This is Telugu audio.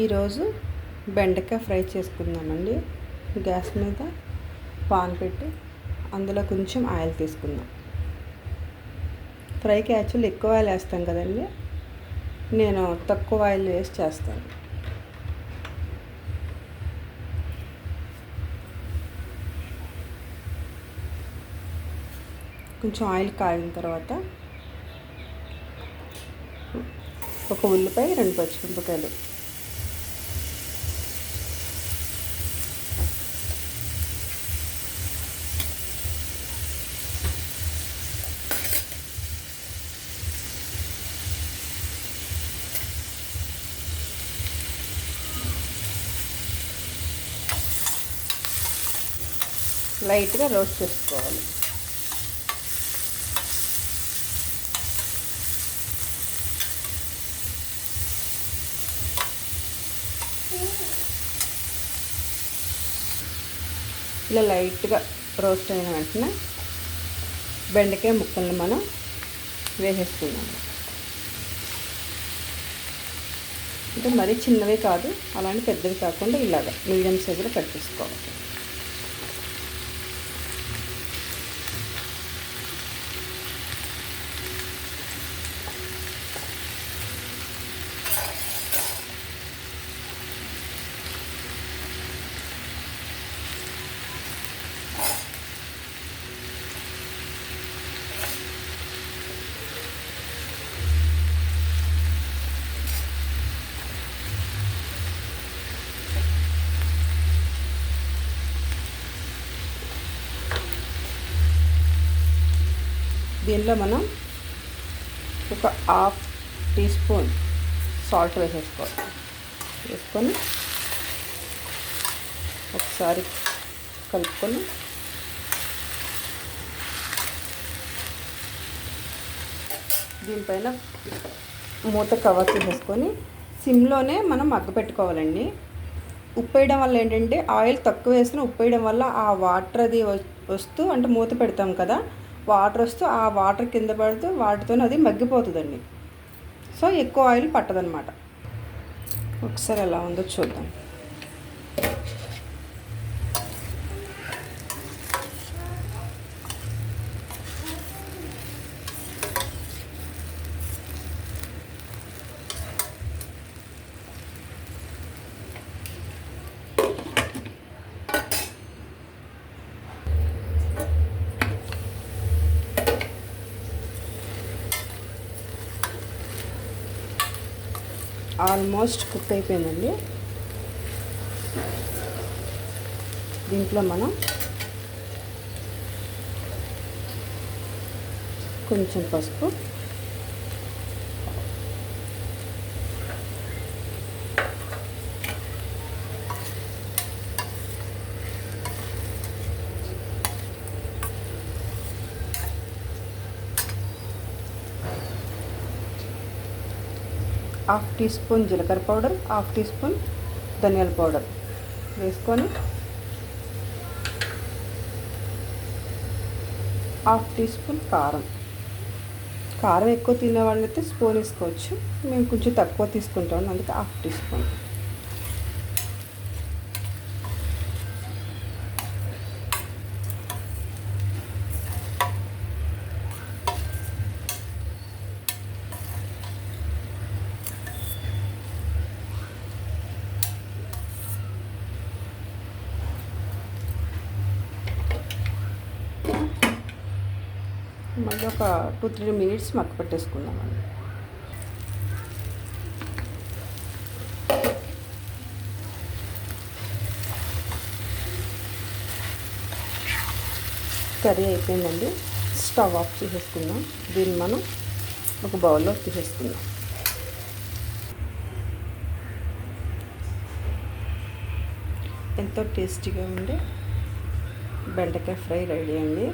ఈరోజు బెండకాయ ఫ్రై చేసుకుందామండి. గ్యాస్ మీద పాన్ పెట్టి అందులో కొంచెం ఆయిల్ తీసుకుందాం. ఫ్రైకి యాక్చువల్ ఎక్కువ ఆయిల్ వేస్తాం కదండి. నేను తక్కువ ఆయిల్ వేసి చేస్తాను. కొంచెం ఆయిల్ కాగిన తర్వాత ఒక ఉల్లిపాయ రెండు పచ్చిమిరపకాయలు లైట్గా రోస్ట్ చేసుకోవాలి. ఇలా లైట్గా రోస్ట్ అయిన వెంటనే బెండకాయ ముక్కల్ని మనం వేసేసుకున్నాము అంటే మరీ చిన్నవి కాదు అలాంటి పెద్దవి కాకుండా ఇలాగ మీడియం సైజులో కట్ చేసుకోవాలి. దీనిలో మనం ఒక హాఫ్ టీ స్పూన్ సాల్ట్ వేసేసుకోవాలి. వేసుకొని ఒకసారి కలుపుకొని దీనిపైన మూత కవర్ చేసేసుకొని సిమ్లోనే మనం మగ్గ పెట్టుకోవాలండి. ఉప్పు వేయడం వల్ల ఏంటంటే ఆయిల్ తక్కువ వేసిన ఉప్పు వేయడం వల్ల ఆ వాటర్ అది వస్తూ అంటే మూత పెడతాం కదా వాటర్ వస్తూ ఆ వాటర్ కింద పడుతూ వాటితో అది మగ్గిపోతుందండి. సో ఎక్కువ ఆయిల్ పట్టదనమాట ఒకసారి ఎలా ఉందో చూద్దాం. ఆల్మోస్ట్ కుక్ అయిపోయిందండి. దీంట్లో మనం కొంచెం పసుపు హాఫ్ టీ స్పూన్ జీలకర్ర పౌడర్ హాఫ్ టీ స్పూన్ ధనియాల పౌడర్ వేసుకొని హాఫ్ టీ స్పూన్ కారం. కారం ఎక్కువ తినే వాళ్ళైతే స్పూన్ వేసుకోవచ్చు. మేము కొంచెం తక్కువ తీసుకుంటాం అందుకే హాఫ్ టీ స్పూన్. మళ్ళీ ఒక టూ త్రీ మినిట్స్ మక్క పెట్టేసుకుందామండి కర్రీ అయిపోయిందండి. స్టవ్ ఆఫ్ చేసేసుకుందాం. దీన్ని మనం ఒక బౌల్లో తీసేసుకుందాం. ఎంతో టేస్టీగా ఉండే బెండకాయ ఫ్రై రెడీ అండి.